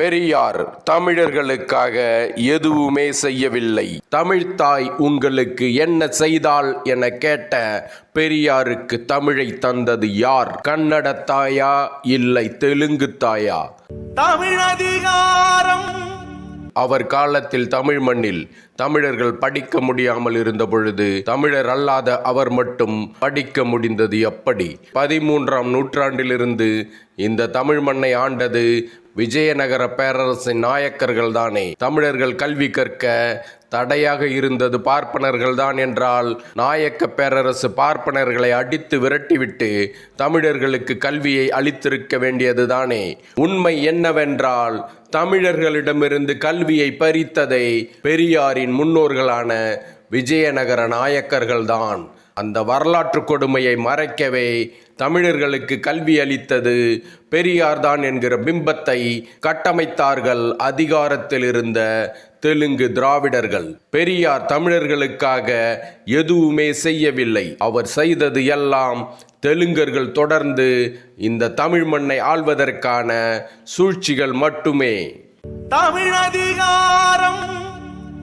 பெரியார் தமிழர்களுக்காக எதுவுமே செய்யவில்லை. தமிழ்த்தாய் உங்களுக்கு என்ன செய்தால் என கேட்ட பெரியாருக்கு தமிழை தந்தது யார்? கன்னட தாயா? இல்லை தெலுங்கு தாயா? தமிழதிகாரம் அவர் காலத்தில் தமிழ் மண்ணில் தமிழர்கள் படிக்க முடியாமல் இருந்த பொழுது தமிழர் அல்லாத அவர் மட்டும் படிக்க முடிந்தது எப்படி? பதிமூன்றாம் நூற்றாண்டிலிருந்து இந்த தமிழ் மண்ணை ஆண்டது விஜயநகர பேரரசின் நாயக்கர்கள் தானே. தமிழர்கள் கல்வி கற்க தடையாக இருந்தது பார்ப்பனர்கள் தான் என்றால் நாயக்க பேரரசு பார்ப்பனர்களை அடித்து விரட்டிவிட்டு தமிழர்களுக்கு கல்வியை அளித்திருக்க வேண்டியதுதானே உண்மை என்னவென்றால் தமிழர்களிடமிருந்து கல்வியை பறித்ததை பெரியாரின் முன்னோர்களான விஜயநகர நாயக்கர்கள்தான் அந்த வரலாற்று கொடுமையை மறைக்கவே தமிழர்களுக்கு கல்வி அளித்தது பெரியார்தான் என்கிற பிம்பத்தை கட்டமைத்தார்கள் அதிகாரத்தில் இருந்த தெலுங்கு திராவிடர்கள். பெரியார் தமிழர்களுக்காக எதுவுமே செய்யவில்லை. அவர் செய்தது எல்லாம் தெலுங்கர்கள் தொடர்ந்து இந்த தமிழ் மண்ணை ஆள்வதற்கான சூழ்ச்சிகள் மட்டுமே. தமிழதிகாரம்